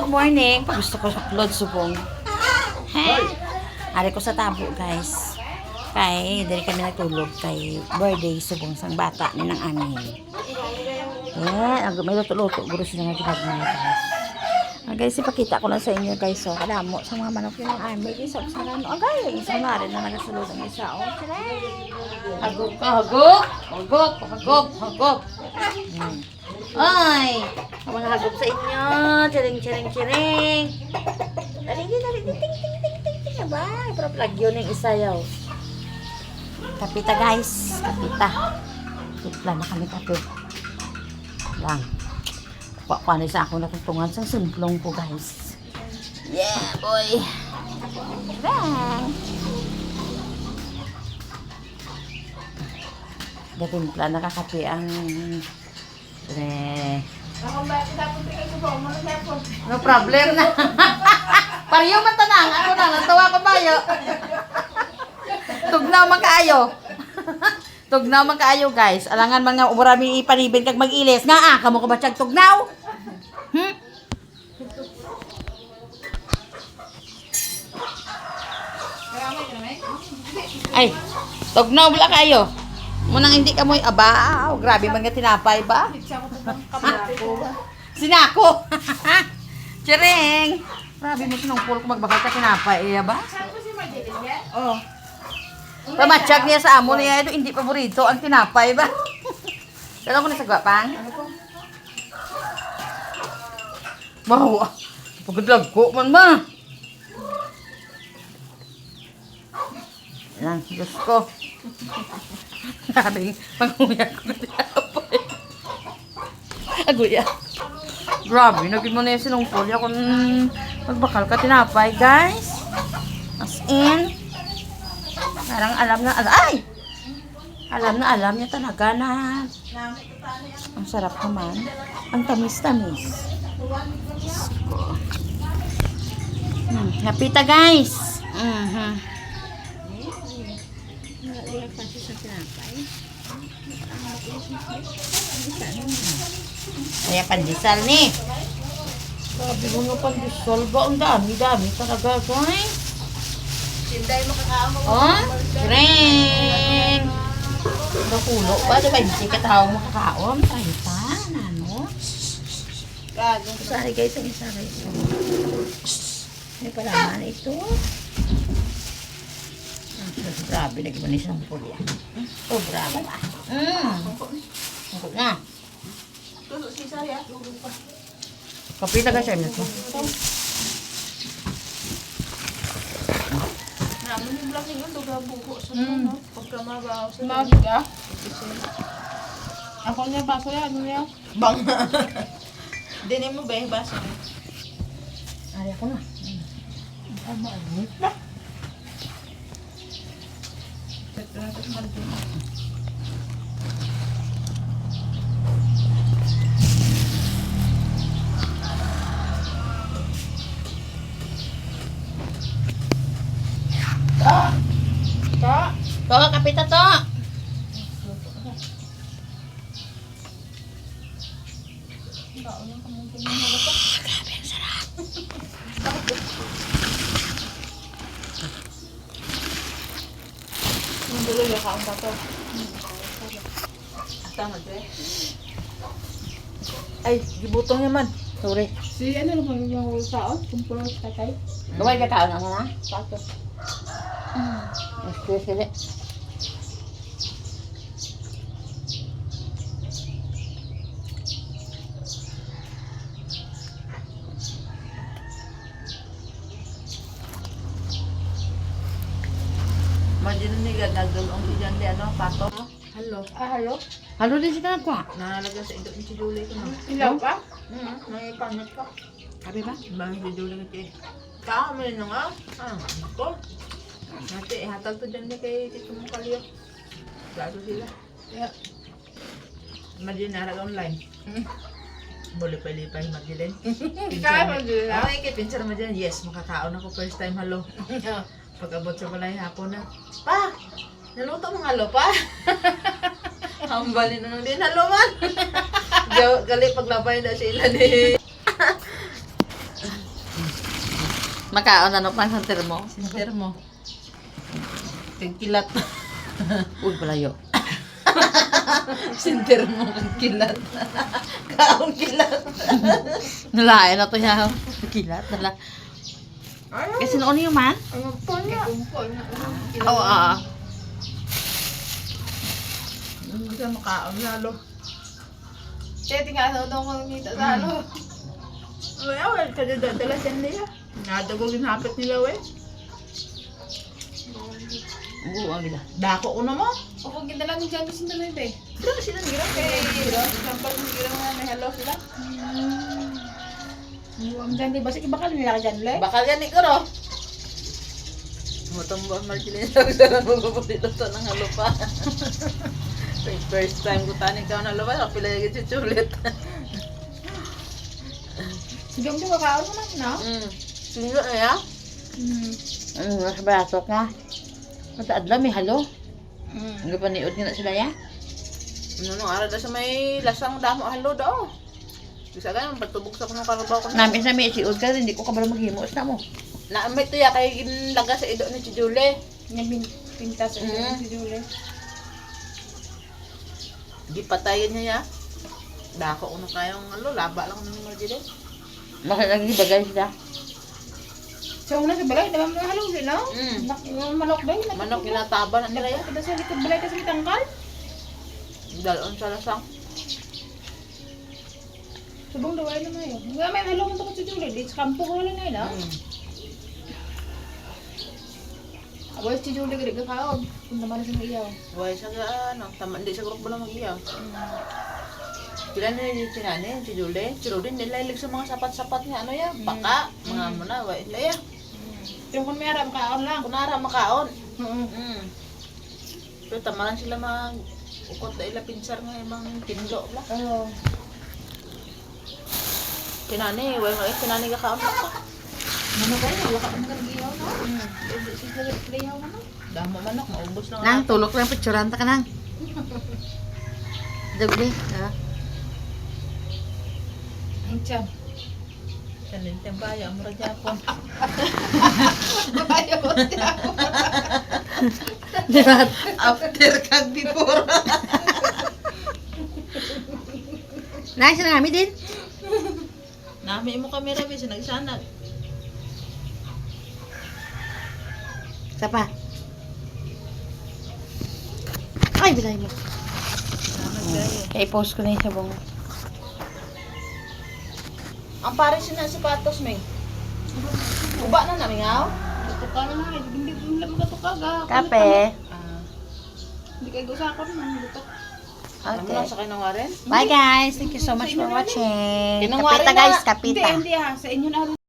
good morning. Gusto ko sa upload subong. Ha? Ari ko sa tabo, guys. Kay, dali kami nagtulog kay birthday subong sang bata ni ng amin. Yeah, ag may luto-luto guro sila nga ginagmay, guys. Ah, guys, ipakita ko lang sa inyo, guys. So, kalamo sa mga manok yung amin. Guys, sa sa ano, agay, yung isa na rin na nagasulod ang isa. Oh, Hagop ka, hagop! Hagop, hagop, hagop. Hmm. Ay! Ang mga hagop sa inyo. Chiring, chiring, chiring. Dali, dali. Ting, ting, ting, ting, ting. Aba, pero plug yun yung isa yaw. Kapita, guys. Kapita. Tipla na kami kape. Lang. Paano sa ako natutungan sa simplong ko, guys. Yeah, boy. Bang! Gatimpla nakakapi ang eh, No problem na. Pariyo man tanang. Ako na, natawa ko bayo. Tugnaw man kaayo. Tugnaw man kaayo, guys. Alangan man nga marami ipanibin kag mag-ilis. Nga ah, kamo ka ba tiyag tugnaw? Hmm? Ay, tugnaw bala kayo. Munang hindi ka mo aba, oh, grabe man nga tinapay ba? Sinako. Chiring. Grabe mo sinungpol ko magbakal ka tinapay, iya ba? Oo. Oh. Pamatsyag niya sa amo niya, ito hindi paborito ang tinapay ba? Dalaw ko na sa gwapang. Wow, pagkadlag ko man ma. Lang, Diyos ko. Naring panguya ko na tinapay. Aguya. Grabe, naging mo na yung sinungpol. Ako magbakal ka tinapay, guys. As in, parang alam na alam. Ay! Alam na alam niya talaga na ang sarap naman. Ang tamis-tamis. Diyos ko. Hmm, napita guys. Mhm. Kaya pandesal ni. Sabi mo nga pandesal ba? Ang dami-dami talaga guys. Sinday mo kakao mo. Oh, ring. Nakulo ba? Diba hindi ka tao mo kakaon? Paita, nano? Gago. Isari guys, ang isari. May palaman ito. Grabe, nagmanis ng pulya. Oh, grabe ba? Mm. Ako na. Tulo si Saya. Tulo pa. Kapita ka siya nito. Naman yung vlog yun. Duga buko sa ano. Pagka mabaho sa Maga. Ako niya baso yan, ano niya? Bang. Dinin mo ba yung baso? Ari ako na. Ka? To, kapita to. Grabe, ang sarap. Yung kaon pa to. Tama. Ay, gibutong naman. Sorry. Si ano naman yung kaon? Kumpulong sa tatay? Gaway ka kaon naman ha? Pato. Excuse sila. Gagadulong di dyan di ano, pato. Hello. Ah, halo? Halo din sila nagkuha. Nahalaga sa ito ni si Julie ko na. Ilaw pa? Hmm, may panot ka. Sabi ba? Bang si Julie ko. Kami na nga. Ah, ko. Nati, hatag to dyan ni kay Tito mong kaliyo. Klaro sila. Yeah. Madin narag online. Buli pa lipay Madeleine. Kaya din Okay, kay pinsan mo dyan. Yes, makakaon ako first time halo. Pag abot sa balay hapon na. Pa! Naluto mo nga halo pa? Hambalin na nung din halo man. Gaw- Gali paglabay na sila ni. Makaon ano pang sa termo. Sinter mo. Kagkilat. Uy, palayo. Sinter mo kagkilat. Kaong kilat. Nalayan na to siya. Kilat, nala. Kasi noon yung man? Ano po na. Oo, oo. Hindi ka makaon lalo. Kaya tingnan sa daw ko nito sa ano. Ay, awal ka dito. Dala dyan nila. Nadago ginhapit nila, we. Oo, ang gila. Dako ko na mo. O kung ginala ni Jan kasi naman ito eh. Dala sila gira. Kaya sampal ng gira nga may hello sila. Ang Jan di ba? Sige bakal nila Jan le? Bakal yan ni Kuro. Mutumbo ang Marjolina sa gusto na magpapalito to ng halupa. First time ko tanig ka ng halupa, kapila yung chuchulit. Sige mo ka kaon mo na, no? Mm. Sino na ya? Hmm. Ano, nasa batok nga. Mataad lang, may halo. Hmm. Ang paniod nga na sila ya. Ano nung araw sa may lasang damo halo daw. Bisa ganun, patubog sa kunong karabaw ko. Namin sa may siod ka, hindi ko kabalo maghimo sa mo. Na may tuya kay ginlaga sa ido ni Chijule. Yan bin pintas sa Mm. si Julie. Gipatayin niya ya. Dako ko na kayong ano, laba lang ng Marjolina. Bakit nagbibagay sila? So una sa balay, dalam na halo no? Mm. Nak manok ba? yun? Manok ginataba na nila ya. Kita sa likod balay kasi tangkal. Dalon sa lasang. Subong daw ay naman yun. Nga may halo mo to si Julie. Di kampo ko lang ngayon, no? Mm. Abo si Julie gari ka kaon. Kung naman sa iyaw. Why sa ano, tama hindi sa grupo lang mag-iyaw. Sila na yung sinani, si Julie. Si Rudy, nilailig sa mga sapat-sapat niya. Ano ya? Baka, mga mo na, why sila ya. Yung kung may aram kaon lang. Kunara, makaon. Mm. Mm. Pero tamalan sila mag ukot na ila pinsar nga ibang tinlo la. Oo. Sinani, why nga eh, sinani ka kaon ka. Ano ba yun? Wala ka naman nag-iyaw, no? Mm. Sila nag-iyaw na, no? Damo manok, maubos na Nang, tulok lang picturean ta ka nang. Doble, ha? Ang tiyam. Sanin tembaya, mura Japon. Babayo ko siya. Di ba? After kag before. Nice na kami din. Nami mo kamera, bis, nagsanag. Isa pa. Ay, bilay mo. Kaya i-post ko na yung sabong. Ang pare sina sapatos, may. Uba na namin nga. Tuka na nga. Hindi ko lang katuka. Kape. Ah, Hindi kayo gusa ako naman. Lutok. Ano Okay. lang sa kayo ng waren? Bye guys. Thank you so much for watching. Kapita guys, Hindi, kapita. hindi ha. Sa inyo na